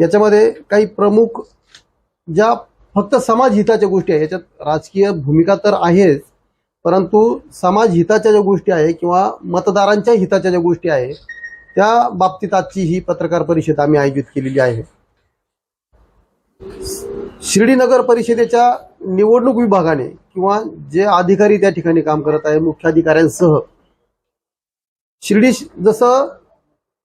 याच्यामध्ये काही प्रमुख ज्या फक्त समाज हिताच्या गोष्टी आहे याच्यात राजकीय भूमिका तर आहेच परंतु समाज हिताच्या ज्या गोष्टी आहे किंवा मतदारांच्या हिताच्या ज्या गोष्टी आहे त्या बाबतीत आजची ही पत्रकार परिषद आम्ही आयोजित केलेली आहे. शिर्डी नगर परिषदेच्या निवडणूक विभागाने किंवा जे अधिकारी त्या ठिकाणी काम करत आहे मुख्याधिकाऱ्यांसह शिर्डी जसं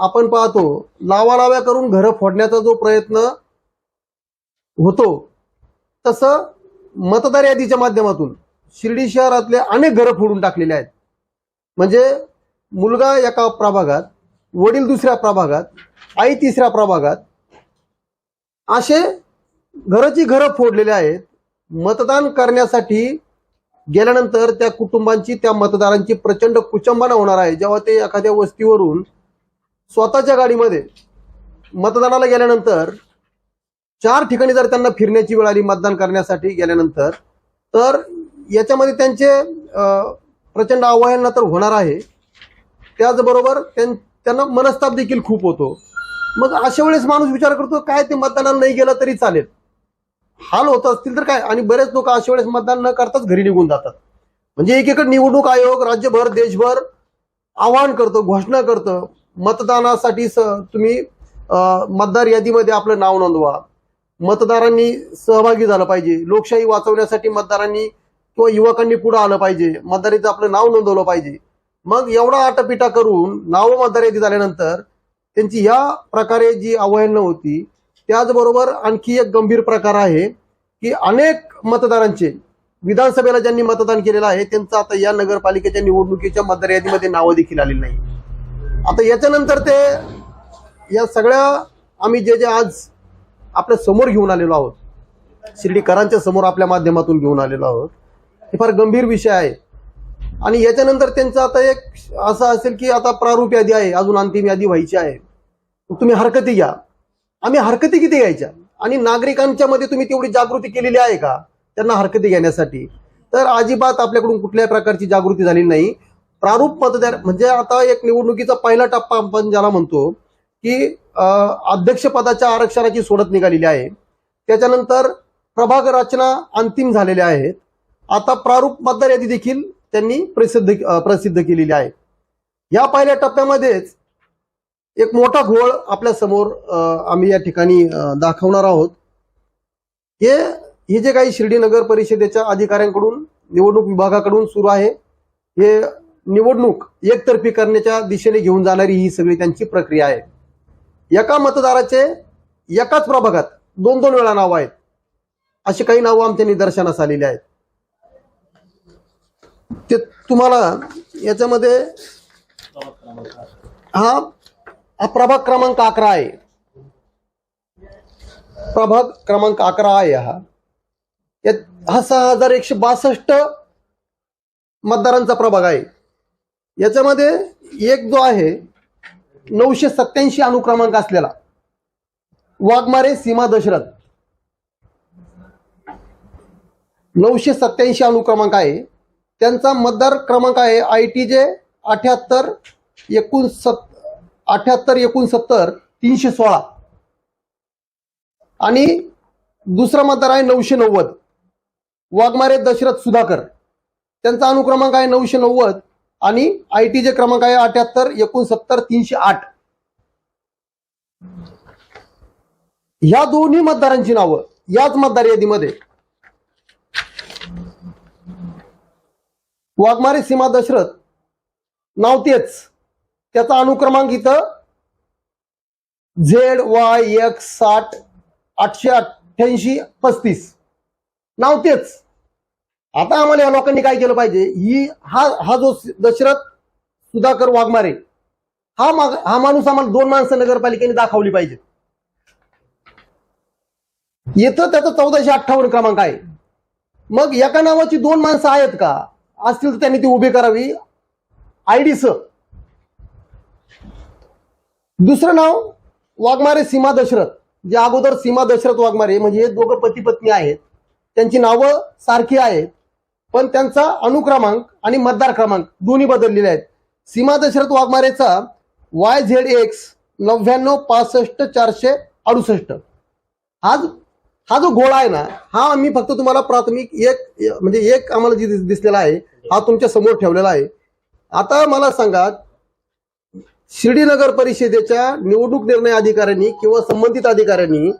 आपण पाहतो लावालाव्या करून घरं फोडण्याचा जो प्रयत्न होतो तसं मतदार यादीच्या माध्यमातून शिर्डी शहरातले अनेक घरं फोडून टाकलेले आहेत. म्हणजे मुलगा एका प्रभागात वडील दुसऱ्या प्रभागात आई तिसऱ्या प्रभागात असे घराची घरं फोडलेले आहेत. मतदान करण्यासाठी गेल्यानंतर त्या कुटुंबांची त्या मतदारांची प्रचंड कुचंबना होणार आहे. जेव्हा ते एखाद्या वस्तीवरून स्वतःच्या गाडीमध्ये मतदानाला गेल्यानंतर चार ठिकाणी जर त्यांना फिरण्याची वेळ आली मतदान करण्यासाठी गेल्यानंतर तर याच्यामध्ये त्यांचे प्रचंड आव्हान तर होणार आहे. त्याचबरोबर त्यां- त्यांना मनस्ताप देखील खूप होतो. मग अशा वेळेस माणूस विचार करतो काय ते मतदानाला नाही गेलं तरी चालेल. हाल होत असतील तर काय? आणि बरेच लोक अशा वेळेस मतदान न करताच घरी निघून जातात. म्हणजे एकीकडे निवडणूक आयोग राज्यभर देशभर आवाहन करतो घोषणा करतं. मतदानासाठी स तुम्ही मतदार यादीमध्ये आपलं नाव नोंदवा. मतदारांनी सहभागी झालं पाहिजे. लोकशाही वाचवण्यासाठी मतदारांनी किंवा युवकांनी पुढे आलं पाहिजे. मतदारीचं आपलं नाव नोंदवलं पाहिजे. मग एवढा आटपिटा करून नाव मतदार यादी झाल्यानंतर त्यांची या प्रकारे जी आव्हानं होती त्याचबरोबर आणखी एक गंभीर प्रकार आहे की अनेक मतदारांचे विधानसभेला ज्यांनी मतदान केलेलं आहे त्यांचं आता या नगरपालिकेच्या निवडणुकीच्या मतदार यादीमध्ये नावं देखील आलेली नाही आता याच्यानंतर ते या सगळ्या आम्ही जे जे आज आपल्यासमोर घेऊन आलेलो आहोत शिर्डीकरांच्या समोर आपल्या माध्यमातून घेऊन आलेलो आहोत हे फार गंभीर विषय आहे. आणि याच्यानंतर त्यांचं आता एक असं असेल की आता प्रारूप यादी आहे अजून अंतिम यादी व्हायची आहे. तुम्ही हरकती घ्या. आम्ही हरकती किती घ्यायच्या? आणि नागरिकांच्या मध्ये तुम्ही तेवढी जागृती केलेली आहे का? त्यांना हरकती घेण्यासाठी. तर अजिबात आपल्याकडून कुठल्याही प्रकारची जागृती झाली नाही. प्रारूप मतदार म्हणजे आता एक निवडणुकीचा पहिला टप्पा आपण ज्याला म्हणतो की अध्यक्षपदाच्या आरक्षणाची सोडत निघालेली आहे. त्याच्यानंतर प्रभाग रचना अंतिम झालेल्या आहेत. आता प्रारूप मतदार यादी देखील त्यांनी प्रसिद्ध प्रसिद्ध केलेली आहे. या पहिल्या टप्प्यामध्येच एक मोठा घोळ आपल्यासमोर आम्ही या ठिकाणी दाखवणार आहोत. हे हे जे काही शिर्डी नगर परिषदेच्या अधिकाऱ्यांकडून निवडणूक विभागाकडून सुरू आहे हे निवडणूक एकतर्फी करण्याच्या दिशेने घेऊन जाणारी ही सगळी त्यांची प्रक्रिया आहे. एका मतदाराचे एकाच प्रभागात दोन दोन वेळा नावं आहेत. अशी काही नावं आमच्या निदर्शनास आलेली आहेत. ते तुम्हाला याच्यामध्ये हा हा प्रभाग क्रमांक अकरा आहे. प्रभाग क्रमांक अकरा आहे हा. हा सहा हजार एकशे बासष्ट मतदारांचा प्रभाग आहे. याच्यामध्ये एक जो आहे नऊशे सत्याऐंशी अनुक्रमांक असलेला वाघमारे सीमा दशरथ. नऊशे सत्याऐंशी अनुक्रमांक आहे. त्यांचा मतदार क्रमांक आहे आय टी जे अठ्याहत्तर एकोणसत् अठ्याहत्तर एकोणसत्तर तीनशे सोळा. आणि दुसरा मतदार आहे नऊशे नव्वद. वाघमारे दशरथ सुधाकर. त्यांचा अनुक्रमांक आहे नऊशे नव्वद. आणि आय टी क्रमांक आहे अठ्याहत्तर एकोणसत्तर तीनशे आठ. ह्या दोन्ही मतदारांची नावं याच मतदार यादीमध्ये. वाघमारे सीमा दशरथ नाव तेच. त्याचा अनुक्रमांक इथं झेड वाय एक्स साठ आठशे अठ्ठ्याऐंशी पस्तीस. नाव तेच. आता आम्हाला या लोकांनी काय केलं पाहिजे? ही हा हा जो दशरथ सुधाकर वाघमारे हा माग हा माणूस आम्हाला दोन माणसं नगरपालिकेने दाखवली पाहिजे. येतं त्याचा चौदाशे अठ्ठावन्न क्रमांक आहे. मग एका नावाची दोन माणसं आहेत का? असतील तर त्यांनी ती उभी करावी. आयडी स. दुसरं नाव वाघमारे सीमा दशरथ. जे अगोदर सीमा दशरथ वाघमारे म्हणजे हे दोघं पती पत्नी आहेत. त्यांची नावं सारखी आहेत. पण त्यांचा अनुक्रमांक आणि मतदार क्रमांक दोन्ही बदललेले आहेत. सीमा दशरथ वाघमारेचा वाय झेड एक्स नव्याण्णव पासष्ट चारशे अडुसष्ट. हा हा जो गोळा आहे ना हा आम्ही फक्त तुम्हाला प्राथमिक एक म्हणजे एक आम्हाला जी दिस- दिसलेला आहे हा तुमच्यासमोर ठेवलेला आहे. आता मला सांगा शिर्डी नगर परिषदेच्या निवडणूक निर्णय अधिकाऱ्यांनी किंवा संबंधित अधिकाऱ्यांनी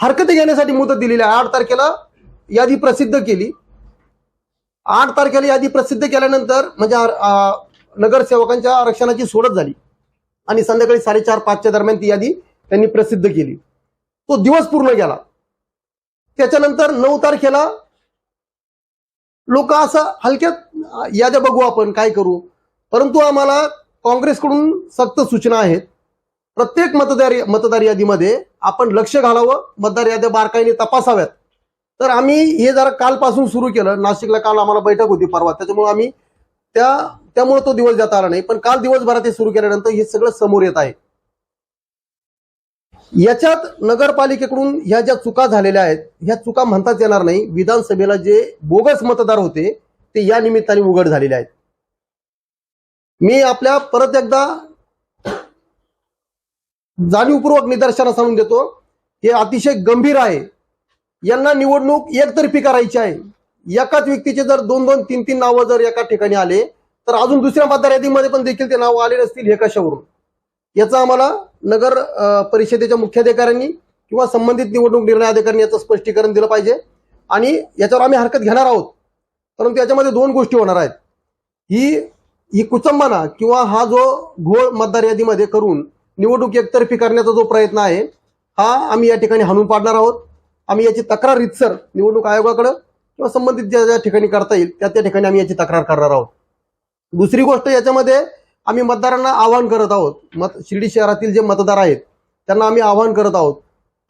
हरकती घेण्यासाठी मुदत दिलेली आहे. आठ तारखेला यादी प्रसिद्ध केली. आठ तारखेला यादी प्रसिद्ध केल्यानंतर म्हणजे नगरसेवकांच्या आरक्षणाची सोडत झाली. आणि संध्याकाळी साडेचार पाचच्या दरम्यान ती यादी त्यांनी प्रसिद्ध केली. तो दिवस पूर्ण गेला. त्याच्यानंतर नऊ तारखेला लोक असं हलक्यात याद्या बघू आपण काय करू? परंतु आम्हाला काँग्रेसकडून सक्त सूचना आहेत. प्रत्येक मतदार मतदार यादीमध्ये आपण लक्ष घालावं मतदार याद्या बारकाईने तपासाव्यात. तर आम्ही हे जरा कालपासून सुरू केलं. नाशिकला काल आम्हाला बैठक होती परवा. त्याच्यामुळे आम्ही त्या त्यामुळे तो दिवस जात आला नाही. पण काल दिवसभरात हे सुरू केल्यानंतर हे सगळं समोर येत आहे. याच्यात नगरपालिकेकडून ह्या ज्या चुका झालेल्या आहेत ह्या चुका म्हणताच येणार नाही. विधानसभेला जे बोगस मतदार होते ते या निमित्ताने उघड झालेले आहेत. मी आपल्या परत एकदा जाणीवपूर्वक निदर्शनास आणून देतो. हे अतिशय गंभीर आहे. यांना निवडणूक एकतर्फी करायची आहे. एकाच व्यक्तीचे जर दोन दोन तीन तीन नावं जर एका ठिकाणी आले तर अजून दुसऱ्या मतदार यादीमध्ये पण देखील ते नावं आले नसतील हे कशावरून? याचा आम्हाला नगर परिषदेच्या मुख्याधिकाऱ्यांनी किंवा संबंधित निवडणूक निर्णय अधिकाऱ्यांनी याचं स्पष्टीकरण दिलं पाहिजे. आणि याच्यावर आम्ही हरकत घेणार आहोत. परंतु याच्यामध्ये दोन गोष्टी होणार आहेत. ही ही कुचंबना किंवा हा जो घोळ मतदार यादीमध्ये करून निवडणूक एकतर्फी करण्याचा जो प्रयत्न आहे हा आम्ही या ठिकाणी हाणून पाडणार आहोत. आम्ही याची तक्रार रितसर निवडणूक आयोगाकडे किंवा संबंधित ज्या ज्या ठिकाणी करता येईल त्या त्या ठिकाणी आम्ही याची तक्रार करणार आहोत. दुसरी गोष्ट याच्यामध्ये आम्ही मतदारांना आवाहन करत आहोत. मत शिर्डी शहरातील जे मतदार आहेत त्यांना आम्ही आवाहन करत आहोत.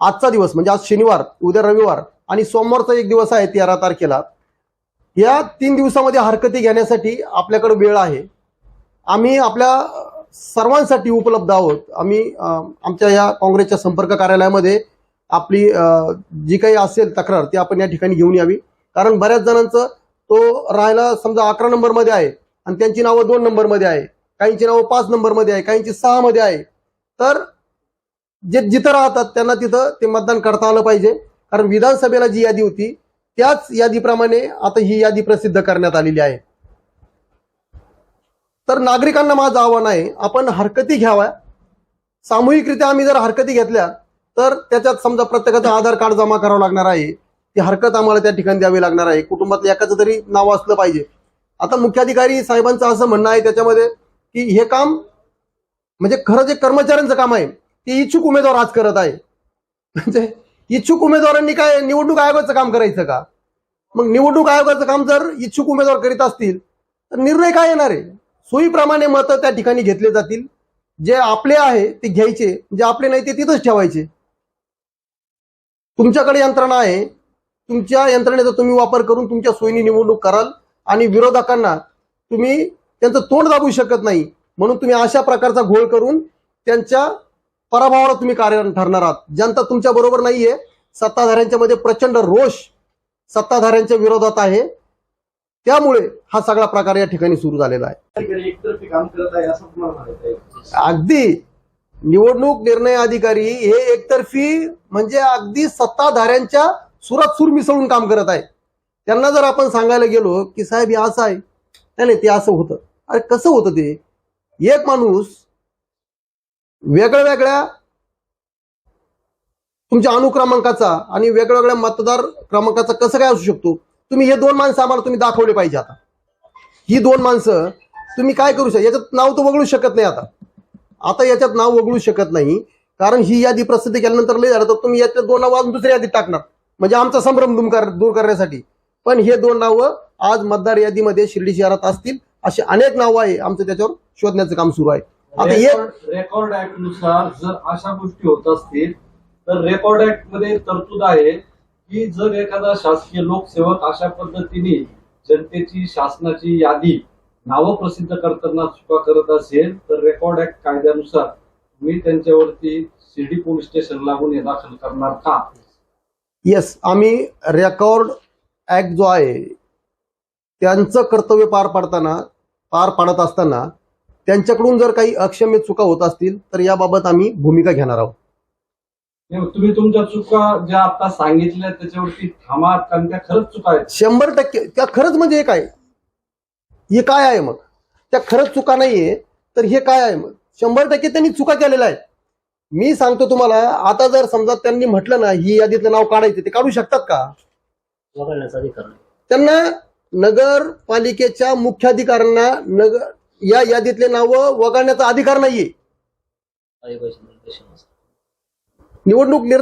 आजचा दिवस म्हणजे आज शनिवार उद्या रविवार आणि सोमवारचा एक दिवस आहे तेरा तारखेला. या तीन दिवसामध्ये हरकती घेण्यासाठी आपल्याकडे वेळ आहे. आम्ही आपल्या सर्वांसाठी उपलब्ध आहोत. आम्ही आमच्या या काँग्रेसच्या संपर्क कार्यालयामध्ये आपली जी काही असेल तक्रार ती आपण या ठिकाणी घेऊन यावी. कारण बऱ्याच जणांचं तो राहायला समजा अकरा नंबरमध्ये आहे आणि त्यांची नावं दोन नंबरमध्ये आहे काहींची नावं पाच नंबरमध्ये आहे काहींची सहा मध्ये आहे. तर जे जिथं राहतात त्यांना तिथं ते मतदान करता आलं पाहिजे. कारण विधानसभेला जी यादी होती त्याच यादीप्रमाणे आता ही यादी प्रसिद्ध करण्यात आलेली आहे. तर नागरिकांना माझं आव्हान आहे आपण हरकती घ्याव्या. सामूहिकरित्या आम्ही जर हरकती घेतल्या तर त्याच्यात समजा प्रत्येकाचं आधार कार्ड जमा करावं लागणार आहे ती हरकत आम्हाला त्या ठिकाणी द्यावी लागणार आहे. कुटुंबातलं एकाचं तरी नाव असलं पाहिजे. आता मुख्याधिकारी साहेबांचं असं म्हणणं आहे त्याच्यामध्ये की हे काम म्हणजे खरं जे कर्मचाऱ्यांचं काम आहे ते इच्छुक उमेदवार आज करत आहे. म्हणजे इच्छुक उमेदवारांनी काय निवडणूक आयोगाचं काम करायचं का? मग निवडणूक आयोगाचं काम जर इच्छुक उमेदवार करीत असतील तर निर्णय काय येणार आहे? सोयीप्रमाणे मतं त्या ठिकाणी घेतले जातील. जे आपले आहे ते घ्यायचे. जे आपले नाही ते तिथंच ठेवायचे. तुमच्याकडे यंत्रणा आहे. तुमच्या यंत्रणेचा तुम्ही वापर करून तुमच्या सोयीने निवडणूक कराल आणि विरोधकांना तुम्ही त्यांचं तोंड दाबू शकत नाही. म्हणून तुम्ही अशा प्रकारचा घोळ करून त्यांच्या पराभवाला तुम्ही कार्य ठरणार आहात. जनता तुमच्या बरोबर नाहीये. सत्ताधाऱ्यांच्या मध्ये प्रचंड रोष सत्ताधाऱ्यांच्या विरोधात आहे. त्यामुळे हा सगळा प्रकार या ठिकाणी सुरू झालेला आहे. अगदी. निवडणूक निर्णय अधिकारी हे एकतर्फी म्हणजे अगदी सत्ताधाऱ्यांच्या सुरात सूर मिसळून काम करत आहे. त्यांना जर आपण सांगायला गेलो की साहेब हे असं आहे. नाही नाही ते असं होतं. अरे कसं होतं ते? एक माणूस वेगळ्या वेगळ्या तुमच्या अनुक्रमांकाचा आणि वेगळ्या वेगळ्या मतदार क्रमांकाचा कसं काय असू शकतो? तुम्ही हे दोन माणसं आम्हाला तुम्ही दाखवले पाहिजे आता. ही दोन माणसं तुम्ही काय करू शकता याच्यात नाव तर वगळू शकत नाही आता. आता याच्यात नाव वगळू शकत नाही. कारण ही यादी प्रसिद्ध केल्यानंतर लय झालं. तर तुम्ही याच्यात दोन नावं अजून दुसऱ्या यादीत टाकणार. म्हणजे आमचा संभ्रम दूर कर- दूर करण्यासाठी. पण हे दोन नावं आज मतदार यादीमध्ये शिर्डी शहरात असतील असे अनेक नावं आहे आमचं त्याच्यावर शोधण्याचं काम सुरू आहे. आता एक रेकॉर्ड रेकॉर्ड ऍक्टनुसार जर अशा गोष्टी होत असतील तर रेकॉर्ड ऍक्टमध्ये तरतूद आहे की जर एखादा शासकीय लोकसेवक अशा पद्धतीने जनतेची शासनाची यादी नावं प्रसिद्ध करताना चुका करत असेल तर रेकॉर्ड ऍक्ट कायद्यानुसार मी त्यांच्यावरती शिर्डी पोलीस स्टेशनला गुन्हे दाखल करणार का? येस आम्ही रेकॉर्ड ऍक्ट जो आहे त्यांचं कर्तव्य पार पाडताना पार पाडत असताना त्यांच्याकडून जर काही अक्षम्य चुका होत असतील तर याबाबत आम्ही भूमिका घेणार आहोत. हे तुम्ही तुमच्या चुका ज्या आता सांगितल्या त्याच्यावरती थांबा कारण त्या खरंच चुका आहेत. शंभर टक्के त्या खरंच म्हणजे हे काय? हे काय आहे मग? त्या खरंच चुका नाहीये तर हे काय आहे मग? शंभर टक्के त्यांनी चुका केलेल्या आहेत. मी सांगतो तुम्हाला आता जर समजा त्यांनी म्हटलं ना ही यादीतलं नाव काढायचं ते काढू शकतात का? त्यांना नगरपालिकेच्या मुख्याधिकाऱ्यांना नगर या यादीतले नाव वगळण्याचा अधिकार नाहीये. निवडणूक निर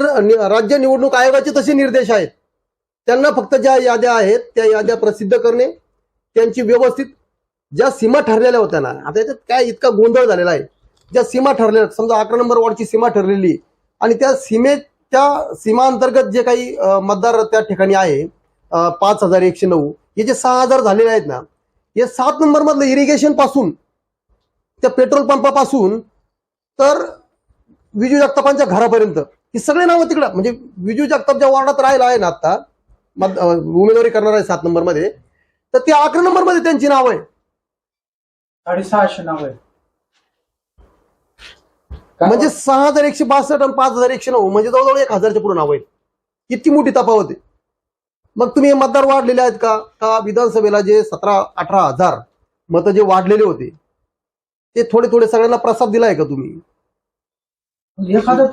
राज्य निवडणूक आयोगाचे तसे निर्देश आहेत. त्यांना फक्त ज्या याद्या आहेत त्या याद्या प्रसिद्ध करणे त्यांची व्यवस्थित ज्या सीमा ठरलेल्या होत्या ना आता याच्यात काय इतका गोंधळ झालेला आहे? ज्या सीमा ठरलेल्या समजा अकरा नंबर वॉर्डची सीमा ठरलेली आणि त्या सीमेच्या सीमांतर्गत जे काही मतदार त्या ठिकाणी आहे पाच हजार एकशे नऊ हे जे सहा हजार झालेले आहेत ना हे सात नंबर मधलं इरिगेशनपासून त्या पेट्रोल पंपापासून तर विजू जगतापांच्या घरापर्यंत ही सगळे नावं तिकडं म्हणजे विजू जगताप ज्या वॉर्डात राहिला आहे ना आता मत- उमेदवारी करणार आहे सात नंबरमध्ये तर ते अकरा नंबरमध्ये त्यांची नाव आहे. साडेसहाशे नाव आहे. म्हणजे सहा हजार एकशे बासष्ट आणि पाच हजार एकशे नऊ म्हणजे जवळजवळ एक हजारच्या पुढे नाव आहेत इतकी मोठी तफावत आहे. मग तुम्ही हे मतदार वाढलेले आहेत का? का विधानसभेला जे सतरा अठरा हजार मतं जे वाढलेले होते ते थोडे थोडे सगळ्यांना प्रसाद दिलाय का तुम्ही? एखादं तरी